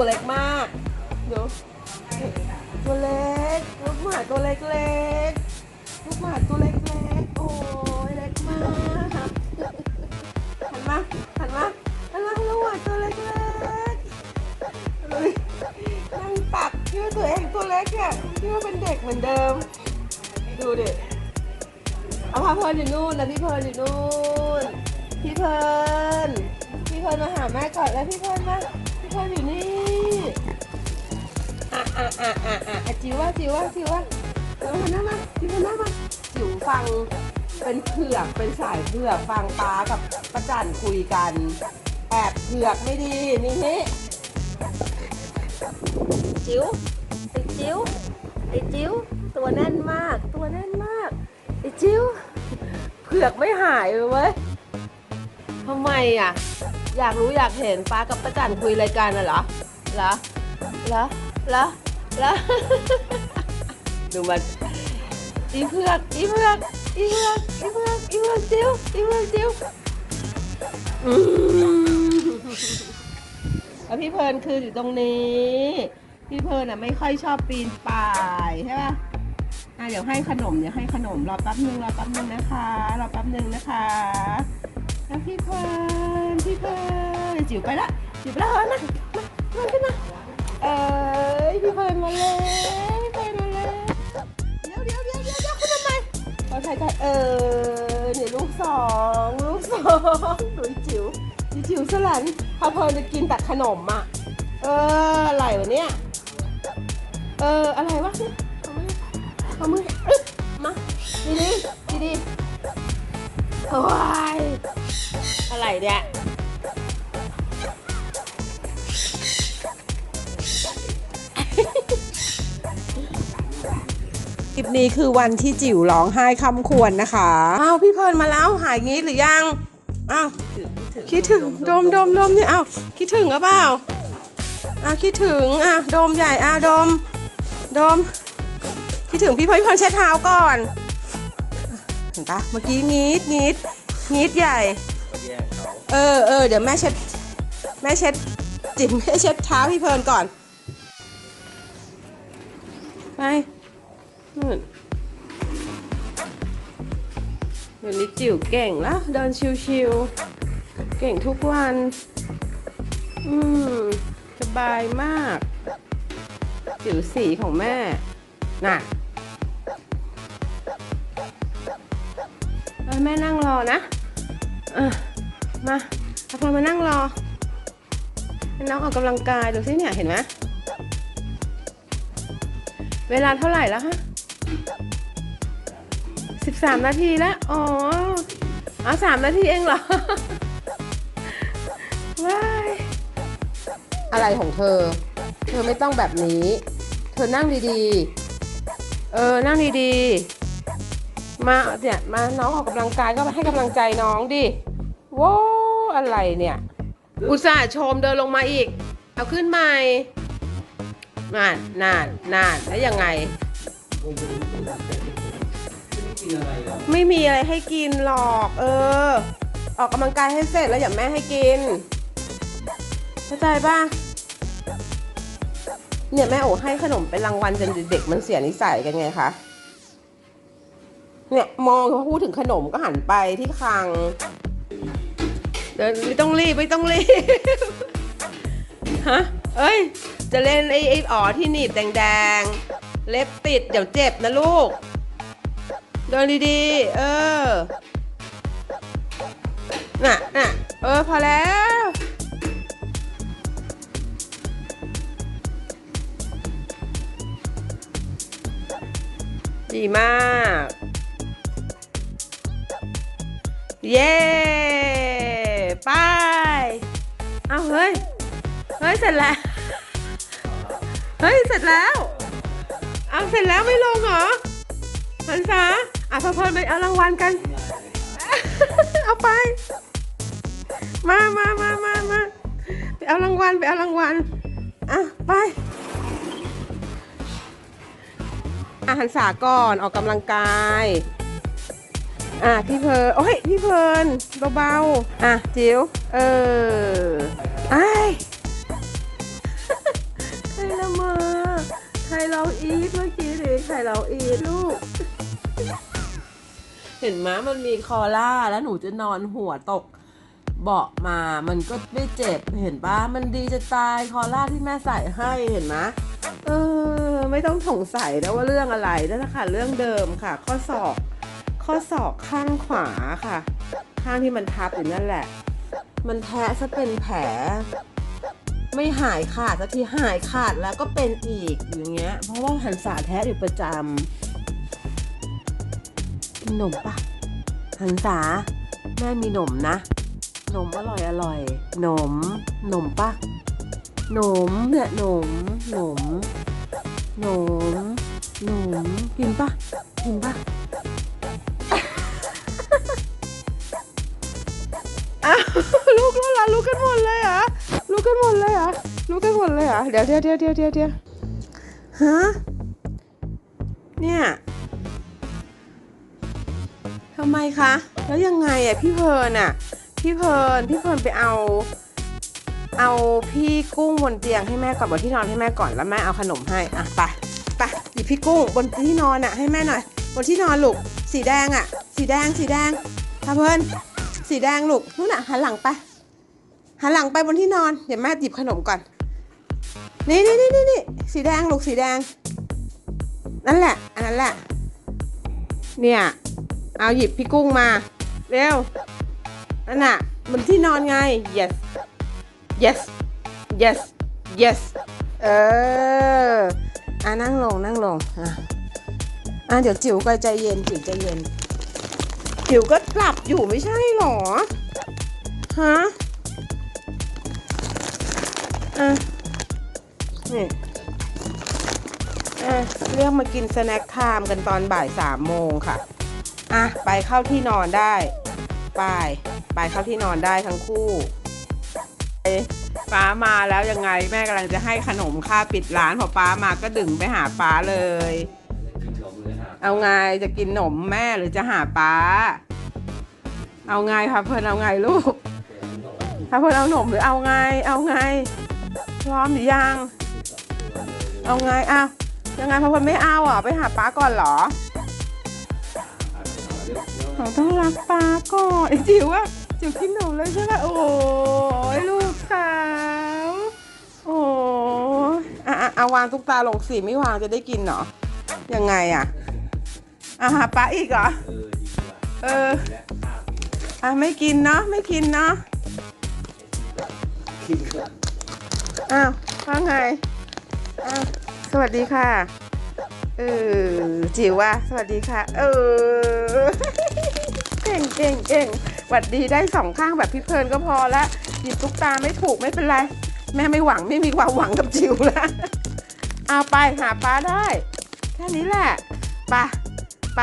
ตัวเล็กมาก เดี๋ยว ตัวเล็กลูกหมาตัวเล็กๆลูกหมาตัวเล็กๆโอ้ยเล็กมากหันมาหันมาหันมาลูกหมาตัวเล็กๆดูดินั่งตักคิดว่าตัวเองตัวเล็กอะคิดว่าเป็นเด็กเหมือนเดิม ดูดิเอาพาเพลินอยู่นู่นนะพี่เพลินอยู่นู่นพี่เพลินพี่เพลินมาหาแม่ก่อนแล้วพี่เพลินมาพี่เพลินอยู่นี่ อะอะอะอะอะอะจิ๋วว่าจิ๋วว่าจิ๋วว่าเอามาหน้ามาจิ๋วมาหน้ามาจิ๋วฟังเป็นเผือกเป็นสายเผือกฟังป้ากับประจันคุยกัน แอบเผือกไม่ดีนี่นี่จิ๋วไอจิ๋วไอจิ๋วตัวแน่นมาก ตัวแน่นมากไอจิ๋วเผือกไม่หายเลยเว้ยทำไมอะ อยากรู้อยากเห็นป้ากับประจันคุยรายการน่ะเหรอเหรอเหรอ เหรอเหรอดูมันอีเผือกอีเผือกอีเผือกอีเผือกอีเผือกจิ๋วอีเผือกจิ๋วอืมแล้วพี่เพลินคืออยู่ตรงนี้ พี่เพลินอะไม่ค่อยชอบปีนป่ายใช่ป่ะอะเดี๋ยวให้ขนมเดี๋ยวให้ขนมรอแป๊บนึงรอแป๊บนึงนะคะรอแป๊บนึงนะคะแล้วพี่เพลินพี่เพลินจิ๋วไปละจิ๋วไปละเฮ้ยมามามาขึ้นมา เอ้ยพี่เพลินมาเลยพี่เพลินมาเลยเดี๋ยวเดี๋ยวเดี๋ยวเดี๋ยวเดี๋ยวขึ้นทำไมเราใช้ใจเออเนี่ยลูกสองลูกสองดูจิ๋วไอ้จิ๋วสลันพอเพลินจะกินแต่ขนมอะเอออะไรวะเนี่ยเอออะไรวะเนี่ยเอามือเอามือมาดีดีดีดีโอ้ยอะไรเนี่ย ลิปนี้คือวันที่จิ๋วร้องไห้คำควรนะคะอ้าวพี่เพลินมาแล้วหายงี้หรือยังอ้าวคิดถึงดมดมดมเนี่ยอ้าวคิดถึงหรือเปล่าอะคิดถึงอะโดมใหญ่อะโดมโดม คิดถึงพี่พลอยพี่พลอยเช็ดเท้าก่อนเห็นปะเมื่อกี้งีดงีดงีดใหญ่เออเออเดี๋ยวแม่เช็ดแม่เช็ดจิ๋มแม่เช็ดเท้าพี่เพลินก่อนไป นู่นเดี๋ยวนี้จิ๋วเก่งล้วเดินชิวๆ เก่งทุกวัน อืม สบายมาก จิ๋วสีของแม่ น่ะแม่นั่งรอนะอะมาเอาพลอมานั่งรอ น้องออกกำลังกายดูสิเนี่ย เห็นไหม เวลาเท่าไหร่แล้วฮะ สิบสามนาทีแล้ว อ๋อ เอาสามนาทีเองเหรอ ว้าย อะไรของเธอ เธอไม่ต้องแบบนี้ เธอนั่งดีๆ เออ นั่งดีๆ มาเนี่ยมาน้องออกกำลังกายก็มาให้กำลังใจน้องดิว้าวอะไรเนี่ย อุตส่าห์ชมเดินลงมาอีก เอาขึ้นใหม่นานนานนานแล้วยังไง ไม่มีอะไรให้กินหรอก เออ ออกกำลังกายให้เสร็จแล้วอย่าแม่ให้กินเข้าใจป่ะเนี่ยแม่โอให้ขนมเป็นรางวัลจนเด็กๆมันเสียนิสัยกันไงคะเนี่ยมองเขาพูดถึงขนมก็หันไปที่คลังเดินไม่ต้องรีบไม่ต้องรีบฮะเอ้ย จะเล่นไอ้ไอ้อ๋อที่หนีบแดงๆ เล็บติดเดี๋ยวเจ็บนะลูก เดินดีๆ เออ น่ะน่ะเออ พอแล้ว ดีมาก เย้ไปเอาเฮ้ย เฮ้ย เสร็จแล้ว เฮ้ย เสร็จแล้ว เอาเสร็จแล้วไม่ลงเหรอพันษา อะพอพอไปเอารางวัลกัน เอาไป มามามามามาไปเอารางวัลไปเอารางวัลอะไป อาหารสาก่อนออกกำลังกาย อะพี่เพลินโอ้ยพี่เพลินเบาๆอะจิ๋วเออไอใครเรายเราอีทเมื่อกี้ดิใครเราอีทลูก เห็นไหมมันมีคอล่าแล้วหนูจะนอนหัวตกเบาะมา มันก็ไม่เจ็บเห็นปะมันดีจะตายคอล่าที่แม่ใส่ให้เห็นไหมเออไม่ต้องสงสัยนะว่าเรื่องอะไรนั่นแหละค่ะเรื่องเดิมค่ะ ข้อศอก ข้อศอกข้างขวาค่ะ ข้างที่มันทับอยู่นั่นแหละ มันแทะซะเป็นแผล ไม่หายขาดสักทีหายขาดแล้วก็เป็นอีกอย่างเงี้ย เพราะว่าหันสาแทะอยู่ประจำ กินหนมปะหันสาแม่มีหนมนะหนมอร่อยอร่อยหนมหนมปะหนมเนี่ยหนมหนมหนมหนมกินปะกินปะอ้าวลูกแล้วล่ะลูกกันหมดเลยเหรอลูกกันหมดเลยเหรอลูกกันหมดเลยเหรอเดี๋ยวเดี๋ยวเดี๋ยวเดี๋ยวเดี๋ยวเดี๋ยวฮะเนี่ยทำไมคะ แล้วยังไงอะพี่เพลิร์นอะ พี่เพลิร์นพี่เพลิร์นไปเอา เอาพี่กุ้งบนเตียงให้แม่ก่อนบนที่นอนให้แม่ก่อนแล้วแม่เอาขนมให้อะไปไปหยิบพี่กุ้งบนที่นอนอะให้แม่หน่อย บนที่นอนลูกสีแดงอะ สีแดงสีแดงพาเพลิร์นสีแดงลูกนู่นน่ะหันหลังไปหันหลังไปบนที่นอนเดี๋ยวแม่หยิบขนมก่อนนี่นี่นี่นี่นี่สีแดงลูกสีแดง นั่นแหละ อันนั้นแหละ เนี่ย เอาหยิบพี่กุ้งมา เร็วนั่นน่ะบนที่นอนไง yes yes yes yes เอออะนั่งลงนั่งลงอะอะเดี๋ยวจิ๋วก็ใจเย็นจิ๋วใจเย็น จิ๋วก็หลับอยู่ไม่ใช่หรอ ฮะ อะ นี่ อะ เรียกมากินสแน็คไทม์กันตอนบ่ายสามโมงค่ะ อะไปเข้าที่นอนได้ ไป ไปเข้าที่นอนได้ทั้งคู่ป้ามาแล้วยังไงแม่กำลังจะให้ขนมค่าปิดร้านพอป้ามาก็ดึงไปหาป้าเลย เอาไงจะกินหนมแม่หรือจะหาป้า เอาไงพาเพลินเอาไงลูกพาเพลินเอาหนมหรือเอาไง เอาไง พร้อมหรือยัง เอาไงอ้าวยังไงพาเพลินไม่เอาอะไปหาป้าก่อนเหรอ เราต้องรักป้าก่อนไอ้จิ๋วอะจิ๋วกินหนมเลยใช่ไหมโอ้ยลูกสาวโอ้ยอะอะเอาวางตุ๊กตาลงสิไม่วางจะได้กินเหรอยังไงอะอะหาป้าอีกเหรอเออดีกว่าเออและข้าวกินและอะไม่กินเนาะไม่กินเนาะอ้าวว่าไงอ้าวสวัสดีค่ะเออจิ๋วว่าสวัสดีค่ะ เออ ก่งเก่งเก่งหวัดดีได้สองข้างแบบพี่เพลินก็พอละหยิบตุ๊กตาไม่ถูกไม่เป็นไร แม่ไม่หวังไม่มีความหวังกับจิ๋วแล้วเอาไปหาป้าได้ แค่นี้แหละไปไป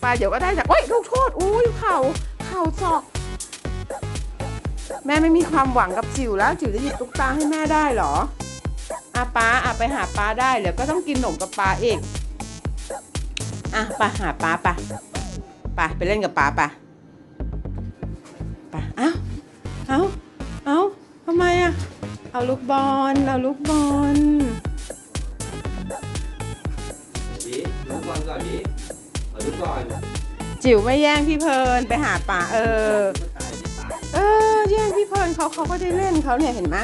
ไปเดี๋ยวก็ได้จากโอ้ยลูกโทษอุ้ยเข่าเข่าศอกแม่ไม่มีความหวังกับจิ๋วแล้วจิ๋วจะหยิบตุ๊กตาให้แม่ได้เหรออาป้าอะไปหาป้าได้เดี๋ยวก็ต้องกินขนมกับป้าเอีกอะไปหาป้าไป ไปไปเล่นกับป้าไปไปเอ้าเอ้าเอ้าทำไมอะเอาลูกบอลเอาลูกบอลดิดูก่อนก่อนดิเอาดูก่อนจิ๋วไม่แย่งพี่เพลินไปหาป้าเออตายดิตายเออแย่งพี่เพลินเขาเขาก็ได้เล่นเขาเนี่ยเห็นไหม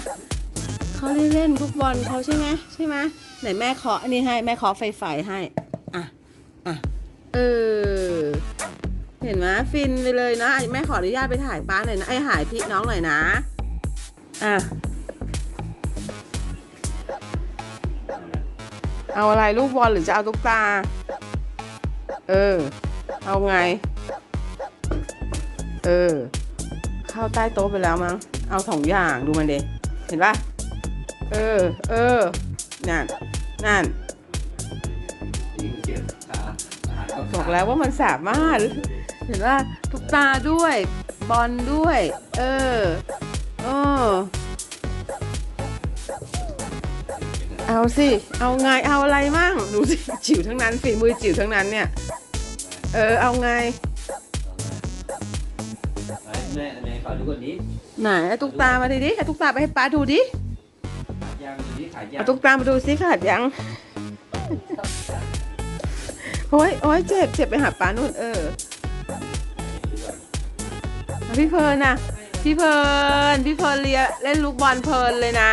เขาได้เล่นฟุตบอลเขาใช่ไหมใช่ไหมไหนแม่เคาะอันนี้ให้แม่เคาะไฟไฟให้อะอะเออ เห็นไหมฟินไปเลยนะแม่ขออนุญาตไปถ่ายป้าหน่อยนะไอ้ถ่ายพี่น้องหน่อยนะ อะ เอาอะไรลูกบอลหรือจะเอาตุ๊กตา เออ เอาไง เออ เข้าใต้โต๊ะไปแล้วมั้ง เอาสองอย่างดูมันเดเห็นปะเออ เออ นั่น นั่นยิงเสียบตาอาหารก็บอกแล้วว่ามันสามารถ เห็นว่าทุกตาด้วย บอลด้วย เออเออเอาสิ เอาไง เอาอะไรมั่งดูสิจิ๋วทั้งนั้นฝีมือจิ๋วทั้งนั้นเนี่ย เออ เอาไงไปแม่แม่ขอดูก่อนดิไหนเอาตุ๊กตามาดิดิเอาตุ๊กตาไปให้ป้าดูดิขาดยางดูดิขาดยางเอาตุ๊กตามาดูสิขาดยัง โอ้ยโอ้ยเจ็บ เจ็บไปหาป้านุ่น เออ พี่เพลิร์นนะพี่เพลิร์นพี่เพลิร์นเลียเล่นลูกบอลเพลินเลยนะ